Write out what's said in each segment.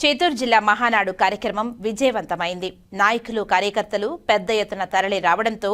చిత్తూరు జిల్లా మహానాడు కార్యక్రమం విజయవంతమైంది. నాయకులు కార్యకర్తలు పెద్ద ఎత్తున తరలి రావడంతో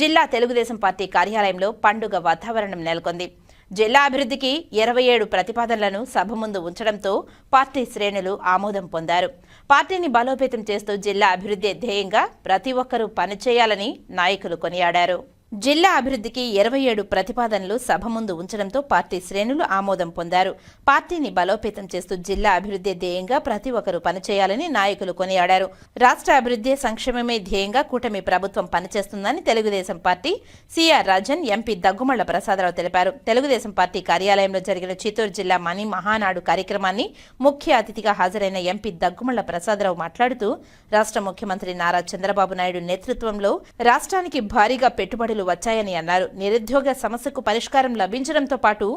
జిల్లా తెలుగుదేశం పార్టీ కార్యాలయంలో పండుగ వాతావరణం నెలకొంది. జిల్లా అభివృద్ధికి ఇరవై ఏడు ప్రతిపాదనలను సభ ముందు ఉంచడంతో పార్టీ శ్రేణులు ఆమోదం పొందారు. పార్టీని బలోపేతం చేస్తూ జిల్లా అభివృద్ధి ధ్యేయంగా ప్రతి ఒక్కరూ పనిచేయాలని నాయకులు కొనియాడారు. జిల్లా అభివృద్ధికి ఇరవై ఏడు ప్రతిపాదనలు సభ ముందు ఉంచడంతో పార్టీ శ్రేణులు ఆమోదం పొందారు. పార్టీని బలోపేతం చేస్తూ జిల్లా అభివృద్ధి ధ్యేయంగా ప్రతి ఒక్కరూ పనిచేయాలని నాయకులు కొనియాడారు. రాష్ట్ర అభివృద్ధి సంక్షేమమే ధ్యేయంగా కూటమి ప్రభుత్వం పనిచేస్తుందని Telugu Desam party CR Rajan MP Daggumalla Prasadarao తెలిపారు. తెలుగుదేశం పార్టీ కార్యాలయంలో జరిగిన చిత్తూరు జిల్లా మణి మహానాడు కార్యక్రమాన్ని ముఖ్య అతిథిగా హాజరైన ఎంపీ దగ్గుమళ్ళ ప్రసాదరావు మాట్లాడుతూ రాష్ట్ర ముఖ్యమంత్రి నారా చంద్రబాబు నాయుడు నేతృత్వంలో రాష్ట్రానికి భారీగా పెట్టుబడులు వచ్చాయని అన్నారు. నిరుద్యోగ సమస్యకు పరిష్కారం లభించడంతో పాటు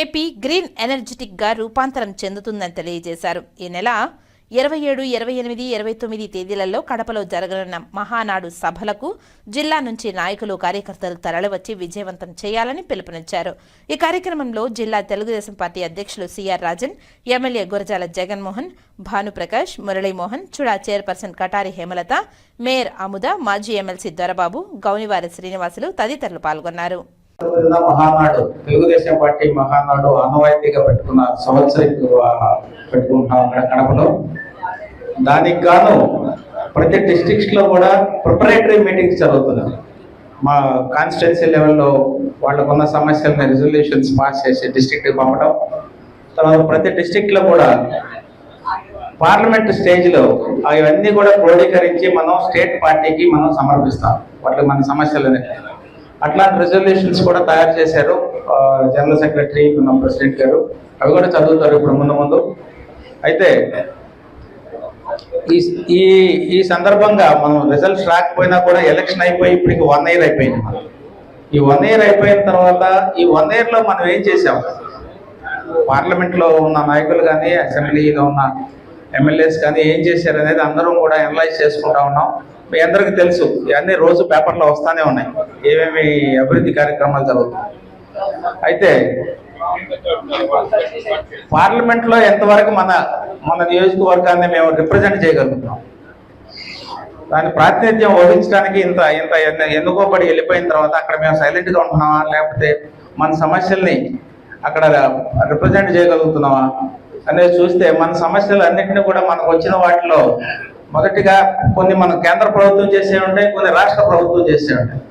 ఏపీ గ్రీన్ ఎనర్జెటిక్గా రూపాంతరం చెందుతుందని తెలియజేశారు. ఈ నెల ఇరవై ఏడు ఇరవై ఎనిమిది ఇరవై తొమ్మిది తేదీలలో కడపలో జరగనున్న మహానాడు సభలకు జిల్లా నుంచి నాయకులు కార్యకర్తలు తరలివచ్చి విజయవంతం చేయాలని పిలుపునిచ్చారు. ఈ కార్యక్రమంలో జిల్లా తెలుగుదేశం పార్టీ అధ్యక్షులు C R Rajan MLA Gurajala Jaganmohan Bhanuprakash Muralimohan CHUDA chairperson Katari Hemalatha mayor Amuda మాజీ ఎమ్మెల్సీ దొరబాబు గౌనివారి శ్రీనివాసులు తదితరులు పాల్గొన్నారు. మహానాడు. తెలుగుదేశం పార్టీ మహానాడు ఆనవాయితీగా పెట్టుకున్న సంవత్సరం పెట్టుకుంటున్నాం కడపలో. దానికి గాను ప్రతి డిస్ట్రిక్ట్స్లో కూడా ప్రిపరేటరీ మీటింగ్స్ జరుగుతున్నాయి. మా కాన్స్టిట్యున్సీ లెవెల్లో వాళ్ళకున్న సమస్యలను రిజల్యూషన్స్ పాస్ చేసి డిస్ట్రిక్ట్కి పంపడం తర్వాత ప్రతి డిస్ట్రిక్ట్లో కూడా పార్లమెంట్ స్టేజ్లో అవన్నీ కూడా క్రోడీకరించి మనం స్టేట్ పార్టీకి మనం సమర్పిస్తాం. వాటికి మన సమస్యలు అట్లాంటి రెజల్యూషన్స్ కూడా తయారు చేశారు. జనరల్ సెక్రటరీ మన ప్రెసిడెంట్ గారు. అవి కూడా చదువుతారు ఇప్పుడు ముందు ముందు. అయితే ఈ ఈ ఈ సందర్భంగా మనం రిజల్ట్స్ రాకపోయినా కూడా ఎలక్షన్ అయిపోయి ఇప్పటికి వన్ ఇయర్ అయిపోయింది మనం ఈ వన్ ఇయర్ అయిపోయిన తర్వాత ఈ వన్ ఇయర్లో మనం ఏం చేసాం పార్లమెంట్లో ఉన్న నాయకులు కానీ అసెంబ్లీలో ఉన్న ఎమ్మెల్యేస్ కానీ ఏం చేశారు అనేది అందరం కూడా అనలైజ్ చేసుకుంటా ఉన్నాం. మీ అందరికీ తెలుసు ఇవన్నీ రోజు పేపర్లో వస్తానే ఉన్నాయి. ఏమేమి అభివృద్ధి కార్యక్రమాలు జరుగుతాయి అయితే పార్లమెంట్లో ఎంతవరకు మన మన నియోజకవర్గాన్ని మేము రిప్రజెంట్ చేయగలుగుతున్నాం? దాని ప్రాతినిధ్యం వహించడానికి ఇంత ఇంత ఎన్న- ఎన్నుకోబడి వెళ్ళిపోయిన తర్వాత అక్కడ మేము సైలెంట్గా ఉంటున్నామా? లేకపోతే మన సమస్యల్ని అక్కడ రిప్రజెంట్ చేయగలుగుతున్నామా? అనేది చూస్తే మన సమస్యలు అన్నింటినీ కూడా మనకు వచ్చిన వాటిలో మొదటిగా కొన్ని మన కేంద్ర ప్రభుత్వం చేసే ఉంటాయి కొన్ని రాష్ట్ర ప్రభుత్వం చేసే ఉంటాయి.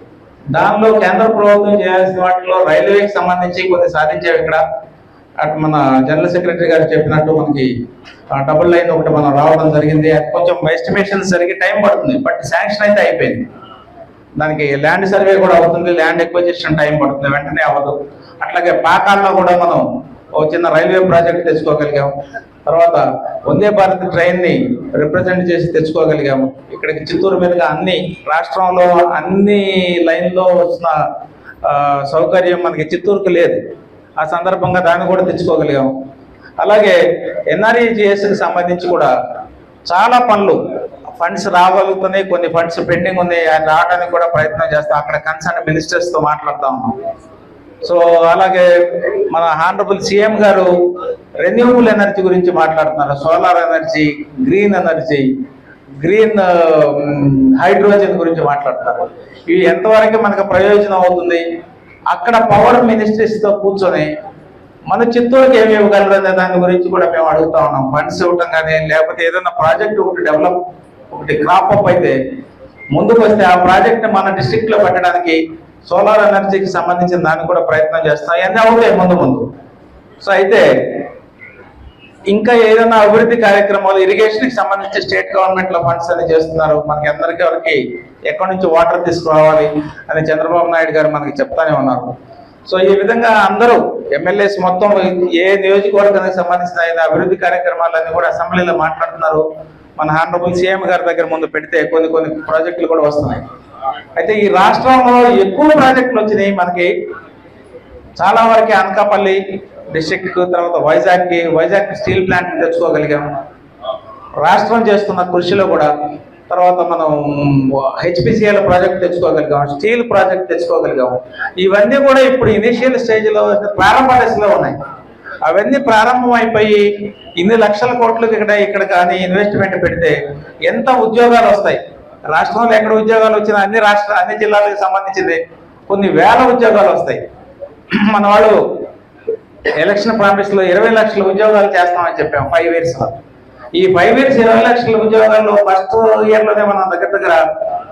దానిలో కేంద్ర ప్రభుత్వం చేయాల్సిన వాటిలో రైల్వేకి సంబంధించి కొన్ని సాధించేవి ఇక్కడ. అటు మన జనరల్ సెక్రటరీ గారు చెప్పినట్టు మనకి డబుల్ లైన్ ఒకటి మనం రావడం జరిగింది. కొంచెం ఎస్టిమేషన్స్ జరిగి టైం పడుతుంది బట్ శాంక్షన్ అయితే అయిపోయింది. దానికి ల్యాండ్ సర్వే కూడా అవుతుంది ల్యాండ్ ఎక్విజిషన్ టైం పడుతుంది వెంటనే అవ్వదు. అట్లాగే పాకాల్లో కూడా మనం ఒక చిన్న రైల్వే ప్రాజెక్ట్ తెచ్చుకోగలిగాం తర్వాత వందే భారత్ ట్రైన్ని రిప్రజెంట్ చేసి తెచ్చుకోగలిగాము. ఇక్కడికి చిత్తూరు మీదుగా అన్ని రాష్ట్రంలో అన్ని లైన్లో వచ్చిన సౌకర్యం మనకి చిత్తూరుకు లేదు. ఆ సందర్భంగా దాన్ని కూడా తెచ్చుకోగలిగాము. అలాగే ఎన్ఆర్ఈజిఎస్కి సంబంధించి కూడా చాలా పనులు ఫండ్స్ రాగలుగుతున్నాయి కొన్ని ఫండ్స్ పెండింగ్ ఉన్నాయి. అది రావడానికి కూడా ప్రయత్నం చేస్తాం. అక్కడ కన్సర్న్ మినిస్టర్స్తో తో ఉన్నాం. సో అలాగే మన honourable CM garu renewable energy గురించి మాట్లాడుతున్నారు. Solar energy green energy green hydrogen గురించి మాట్లాడుతున్నారు. ఇవి ఎంతవరకు మనకు ప్రయోజనం అవుతుంది? అక్కడ పవర్ మినిస్ట్రీస్తో కూర్చొని మన చిత్తూరుకి ఏమి ఇవ్వగలరు అనే దాని గురించి కూడా మేము అడుగుతా ఉన్నాం. ఫండ్స్ ఇవ్వటం కానీ లేకపోతే ఏదైనా ప్రాజెక్ట్ ఒకటి డెవలప్ ఒకటి క్రాప్ అప్ అయితే ముందుకు వస్తే ఆ ప్రాజెక్ట్ మన డిస్టిక్లో లో పెట్టడానికి సోలార్ ఎనర్జీకి సంబంధించిన దానికి కూడా ప్రయత్నం చేస్తాం. ఇవన్నీ అవుతాయి ముందు ముందు. సో అయితే ఇంకా ఏదైనా అభివృద్ధి కార్యక్రమాలు ఇరిగేషన్కి సంబంధించి స్టేట్ గవర్నమెంట్లో ఫండ్స్ అనేది చేస్తున్నారు. మనకి అందరికీ ఎవరికి ఎక్కడి నుంచి వాటర్ తీసుకురావాలి అని చంద్రబాబు నాయుడు గారు మనకి చెప్తానే ఉన్నారు. సో ఈ విధంగా అందరూ ఎమ్మెల్యేస్ మొత్తం ఏ నియోజకవర్గానికి సంబంధించిన అయిన అభివృద్ధి కార్యక్రమాలన్నీ కూడా అసెంబ్లీలో మాట్లాడుతున్నారు. మన హానరబుల్ సీఎం గారి దగ్గర ముందు పెడితే కొన్ని కొన్ని ప్రాజెక్టులు కూడా వస్తున్నాయి. అయితే ఈ రాష్ట్రంలో ఎక్కువ ప్రాజెక్టులు వచ్చినాయి మనకి. చాలా వరకు అనకాపల్లి డిస్టిక్ తర్వాత వైజాగ్కి వైజాగ్ స్టీల్ ప్లాంట్ తెచ్చుకోగలిగాం. రాష్ట్రం చేస్తున్న కృషిలో కూడా తర్వాత మనం హెచ్పిసిఎల్ ప్రాజెక్ట్ తెచ్చుకోగలిగాం స్టీల్ ప్రాజెక్ట్ తెచ్చుకోగలిగాం. ఇవన్నీ కూడా ఇప్పుడు ఇనిషియల్ స్టేజ్లో ప్రారంభ దశలో ఉన్నాయి. అవన్నీ ప్రారంభం అయిపోయి ఇన్ని లక్షల కోట్లు ఇక్కడ ఇక్కడ కానీ ఇన్వెస్ట్మెంట్ పెడితే ఎంత ఉద్యోగాలు వస్తాయి? రాష్ట్రంలో ఎక్కడ ఉద్యోగాలు వచ్చినా అన్ని రాష్ట్ర అన్ని జిల్లాలకు సంబంధించింది. కొన్ని వేల ఉద్యోగాలు వస్తాయి. మన వాళ్ళు ఎలక్షన్ ప్రామిస్లో ఇరవై లక్షల ఉద్యోగాలు చేస్తామని చెప్పాం ఫైవ్ ఇయర్స్లో ఈ ఫైవ్ ఇయర్స్ ఇరవై లక్షల ఉద్యోగాలు ఫస్ట్ ఇయర్లోనే మనం దగ్గర దగ్గర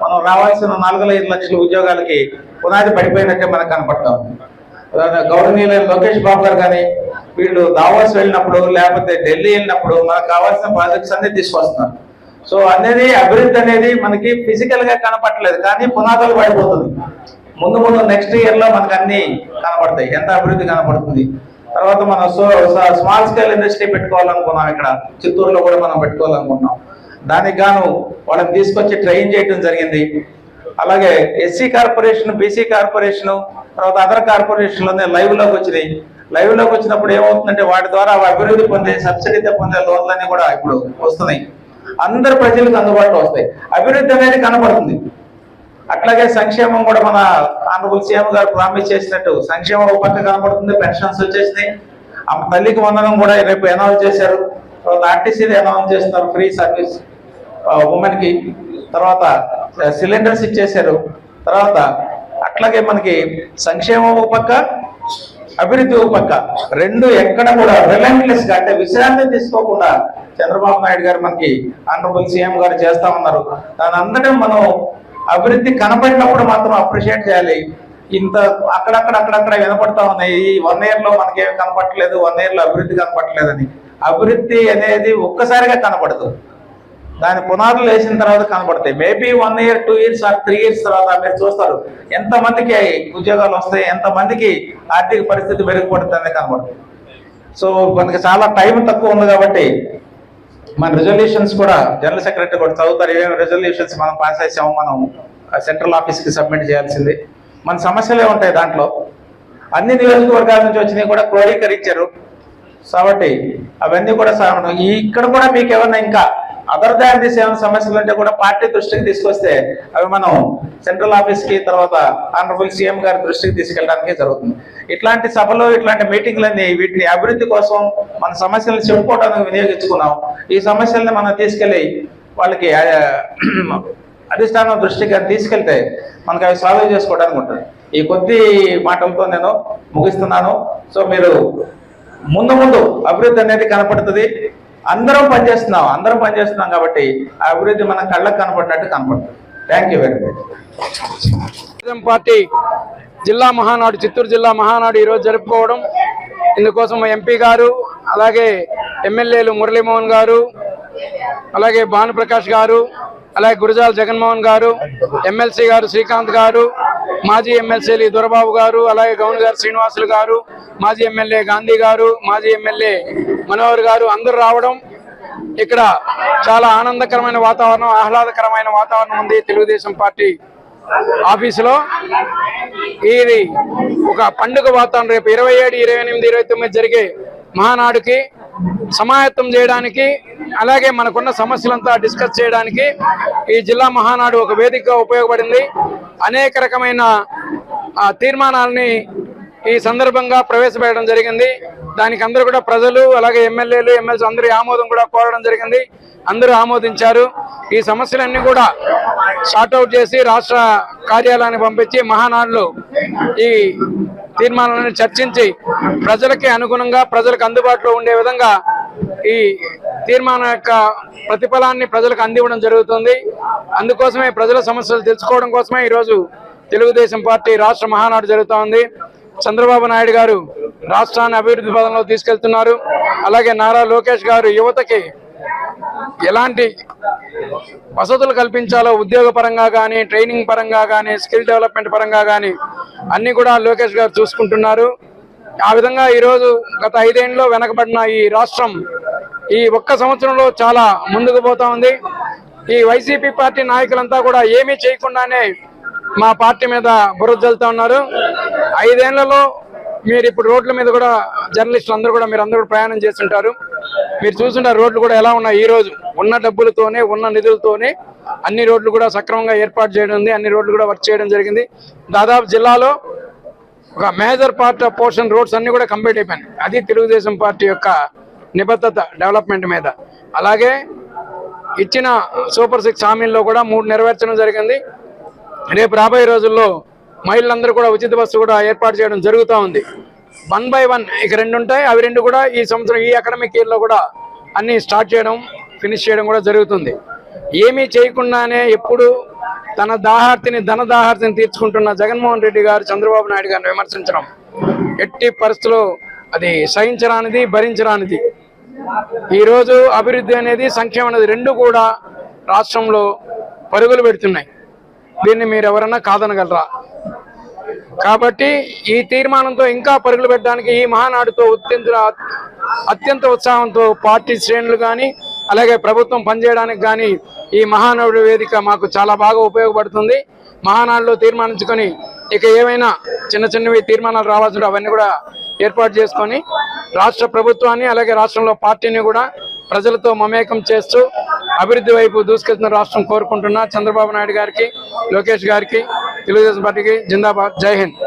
మనం రావాల్సిన నాలుగు ఐదు లక్షల ఉద్యోగాలకి పునాది పడిపోయినట్టే మనకు కనపడతాం ఉంది. లోకేష్ బాబు గారు కానీ వీళ్ళు దావాస్ వెళ్ళినప్పుడు లేకపోతే ఢిల్లీ వెళ్ళినప్పుడు మనకు కావాల్సిన ప్రాజెక్ట్స్ అన్ని తీసుకొస్తున్నారు. సో అనేది అభివృద్ధి అనేది మనకి ఫిజికల్గా కనపట్టలేదు కానీ పునాదులు పడిపోతుంది. ముందు ముందు నెక్స్ట్ ఇయర్లో మనకు అన్ని కనపడతాయి. ఎంత అభివృద్ధి కనపడుతుంది? తర్వాత మనం సో స్మాల్ స్కేల్ ఇండస్ట్రీ పెట్టుకోవాలనుకున్నాం ఇక్కడ. చిత్తూరులో కూడా మనం పెట్టుకోవాలనుకున్నాం. దానికి గాను వాళ్ళని తీసుకొచ్చి ట్రైన్ చేయడం జరిగింది. అలాగే ఎస్సీ కార్పొరేషన్ బీసీ కార్పొరేషన్ తర్వాత అదర్ కార్పొరేషన్లోనే లైవ్లోకి వచ్చినాయి. లైవ్లోకి వచ్చినప్పుడు ఏమవుతుందంటే వాటి ద్వారా అభివృద్ధి పొందే సబ్సిడీతో పొందే లోన్లన్నీ కూడా ఇప్పుడు వస్తున్నాయి. అందరు ప్రజలకు అందుబాటులో వస్తాయి. అభివృద్ధి అనేది కనపడుతుంది అట్లాగే సంక్షేమం కూడా మన ఆనరబుల్ సీఎం గారు ప్రామిస్ చేసినట్టు సంక్షేమం ఒక పక్క కనపడుతుంది పెన్షన్స్ వచ్చేసినాయి. ఆ తల్లికి వందనం కూడా రేపు అనౌన్స్ చేశారు. తర్వాత ఆర్టీసీని అనౌన్స్ చేస్తున్నారు ఫ్రీ సర్వీస్ ఉమెన్కి తర్వాత సిలిండర్స్ ఇచ్చేశారు. తర్వాత అట్లాగే మనకి సంక్షేమం ఒక పక్క అభివృద్ధి ఒక పక్క రెండు ఎక్కడ కూడా రిలెంట్లెస్ అంటే విశ్రాంతి తీసుకోకుండా చంద్రబాబు నాయుడు గారు మనకి ఆనరబుల్ సీఎం గారు చేస్తా ఉన్నారు. దాని అందరం మనం అభివృద్ధి కనపడినప్పుడు మాత్రం అప్రిషియేట్ చేయాలి. ఇంత అక్కడక్కడ అక్కడక్కడ వినపడతా ఉన్నాయి. ఈ వన్ ఇయర్లో మనకేం కనపడట్లేదు వన్ ఇయర్లో అభివృద్ధి కనపట్టలేదని అభివృద్ధి అనేది ఒక్కసారిగా కనపడదు. దాని పునాదులు వేసిన తర్వాత కనబడతాయి maybe one year two years or three years తర్వాత మీరు చూస్తారు. ఎంతమందికి ఉద్యోగాలు వస్తాయి ఎంతమందికి ఆర్థిక పరిస్థితి మెరుగుపడుతుంది కనబడుతుంది సో మనకి చాలా టైం తక్కువ ఉంది కాబట్టి మన రిజల్యూషన్స్ కూడా జనరల్ సెక్రటరీ కూడా చదువుతారు. ఏమేమి రిజల్యూషన్స్ మనం పాస్ చేసామో మనం సెంట్రల్ ఆఫీస్కి సబ్మిట్ చేయాల్సింది. మన సమస్యలే ఉంటాయి దాంట్లో. అన్ని నియోజకవర్గాల నుంచి వచ్చినవి కూడా క్రోడీకరించారు. కాబట్టి అవన్నీ కూడా సా- ఇక్కడ కూడా మీకు ఏమన్నా ఇంకా అదర్ దాన్ దిస్ ఏమైనా సమస్యలు ఉంటే కూడా పార్టీ దృష్టికి తీసుకొస్తే అవి మనం సెంట్రల్ ఆఫీస్కి తర్వాత ఆనరబుల్ సీఎం గారి దృష్టికి తీసుకెళ్ళడానికి జరుగుతుంది. ఇట్లాంటి సభలు ఇట్లాంటి మీటింగ్లన్నీ వీటిని అభివృద్ధి కోసం మన సమస్యలను చెప్పుకోవడానికి వినియోగించుకున్నాం. ఈ సమస్యల్ని మనం తీసుకెళ్ళి వాళ్ళకి అధిష్టానం దృష్టికి తీసుకెళ్తే మనకు అవి సాల్వ్ చేసుకోవడానికి ఉంటుంది. ఈ కొద్ది మాటలతో నేను ముగిస్తున్నాను. సో మీరు ముందు ముందు అభివృద్ధి అనేది కనపడుతుంది. అందరం పనిచేస్తున్నాం అందరం పనిచేస్తున్నాం కాబట్టి ఆ అభివృద్ధి మన కళ్ళకు కనపడినట్టు కనపడుతుంది. Thank you very much party జిల్లా మహానాడు చిత్తూరు జిల్లా మహానాడు ఈరోజు జరుపుకోవడం. ఇందుకోసం ఎంపీ గారు అలాగే ఎమ్మెల్యేలు మురళీమోహన్ గారు అలాగే భానుప్రకాష్ గారు అలాగే గురజాల జగన్మోహన్ గారు ఎమ్మెల్సీ గారు శ్రీకాంత్ గారు మాజీ ఎమ్మెల్సీలు దొరబాబు గారు అలాగే గౌన్ గారు శ్రీనివాసులు గారు మాజీ ఎమ్మెల్యే గాంధీ గారు మాజీ ఎమ్మెల్యే మనోహర్ గారు అందరూ రావడం ఇక్కడ చాలా ఆనందకరమైన వాతావరణం ఆహ్లాదకరమైన వాతావరణం ఉంది తెలుగుదేశం పార్టీ ఆఫీసులో. ఇది ఒక పండుగ వాతావరణం. రేపు ఇరవై ఏడు ఇరవై ఎనిమిది ఇరవై తొమ్మిది జరిగే మహానాడుకి సమాయత్తం చేయడానికి అలాగే మనకున్న సమస్యలంతా డిస్కస్ చేయడానికి ఈ జిల్లా మహానాడు ఒక వేదికగా ఉపయోగపడింది. అనేక రకమైన ఆ, తీర్మానాలని ఈ సందర్భంగా ప్రవేశపెట్టడం జరిగింది. దానికి అందరూ కూడా ప్రజలు అలాగే ఎమ్మెల్యేలు ఎమ్మెల్సీ అందరి ఆమోదం కూడా కోరడం జరిగింది. అందరూ ఆమోదించారు. ఈ సమస్యలన్నీ కూడా అవుట్ చేసి రాష్ట్ర కార్యాలయానికి పంపించి మహానాడులో ఈ తీర్మానాలను చర్చించి ప్రజలకి అనుగుణంగా ప్రజలకు అందుబాటులో ఉండే విధంగా ఈ తీర్మానం యొక్క ప్రతిఫలాన్ని ప్రజలకు అందివ్వడం జరుగుతుంది. అందుకోసమే ప్రజల సమస్యలు తెలుసుకోవడం కోసమే ఈరోజు తెలుగుదేశం పార్టీ రాష్ట్ర మహానాడు జరుగుతూ ఉంది చంద్రబాబు నాయుడు గారు రాష్ట్రాన్ని అభివృద్ధి పదంలో తీసుకెళ్తున్నారు. అలాగే నారా లోకేష్ గారు యువతకి ఎలాంటి వసతులు కల్పించాలో ఉద్యోగ పరంగా కానీ ట్రైనింగ్ పరంగా కానీ స్కిల్ డెవలప్మెంట్ పరంగా కానీ అన్ని కూడా లోకేష్ గారు చూసుకుంటున్నారు. ఆ విధంగా ఈరోజు గత ఐదేండ్లో వెనకబడిన ఈ రాష్ట్రం ఈ ఒక్క సంవత్సరంలో చాలా ముందుకు పోతా ఉంది. ఈ వైసీపీ పార్టీ నాయకులంతా కూడా ఏమీ చేయకుండానే మా పార్టీ మీద బురద జల్లుతా ఉన్నారు. ఐదేళ్ళలో మీరు ఇప్పుడు రోడ్ల మీద కూడా జర్నలిస్టులు అందరూ కూడా మీరు అందరూ కూడా ప్రయాణం చేస్తుంటారు. మీరు చూస్తుంటారు రోడ్లు కూడా ఎలా ఉన్నాయి? ఈ రోజు ఉన్న డబ్బులతోనే ఉన్న నిధులతోనే అన్ని రోడ్లు కూడా సక్రమంగా ఏర్పాటు చేయడం ఉంది. అన్ని రోడ్లు కూడా వర్క్ చేయడం జరిగింది. దాదాపు జిల్లాలో ఒక major part of portion roads అన్ని కూడా కంప్లీట్ అయిపోయినాయి. అది తెలుగుదేశం పార్టీ యొక్క నిబద్ధత డెవలప్మెంట్ మీద. అలాగే ఇచ్చిన సూపర్ సిక్స్ హామీల్లో కూడా మూడు నెరవేర్చడం జరిగింది. రేపు రాబోయే రోజుల్లో మహిళలందరూ కూడా ఉచిత బస్సు కూడా ఏర్పాటు చేయడం జరుగుతూ ఉంది. వన్ బై వన్ ఇక రెండు ఉంటాయి. అవి రెండు కూడా ఈ సంవత్సరం ఈ అకాడమిక్ ఇయర్లో కూడా అన్నీ స్టార్ట్ చేయడం ఫినిష్ చేయడం కూడా జరుగుతుంది. ఏమీ చేయకుండానే ఎప్పుడు తన దాహార్తిని ధన దాహార్తిని తీర్చుకుంటున్న జగన్మోహన్ రెడ్డి గారు చంద్రబాబు నాయుడు గారిని విమర్శించడం ఎట్టి పరిస్థితుల్లో అది సహించరానిది భరించరానిది. ఈరోజు అభివృద్ధి అనేది సంక్షేమం అనేది రెండు కూడా రాష్ట్రంలో పరుగులు పెడుతున్నాయి. దీన్ని మీరు ఎవరన్నా కాదనగలరా? కాబట్టి ఈ తీర్మానంతో ఇంకా పరుగులు పెట్టడానికి ఈ మహానాడుతో అత్యంత అత్యంత ఉత్సాహంతో పార్టీ శ్రేణులు కానీ అలాగే ప్రభుత్వం పనిచేయడానికి కానీ ఈ మహానాడు వేదిక మాకు చాలా బాగా ఉపయోగపడుతుంది. మహానాడులో తీర్మానించుకొని ఇక ఏమైనా చిన్న చిన్నవి తీర్మానాలు రావాల్సిన అవన్నీ కూడా ఏర్పాటు చేసుకొని రాష్ట్ర ప్రభుత్వాన్ని అలాగే రాష్ట్రంలో పార్టీని కూడా ప్రజలతో మమేకం చేస్తూ అభివృద్ధి వైపు దూసుకెళ్తున్న రాష్ట్రం కోరుకుంటున్నా చంద్రబాబు నాయుడు గారికి లోకేష్ గారికి తెలుగుదేశం పార్టీకి జిందాబాద్. జై హింద్.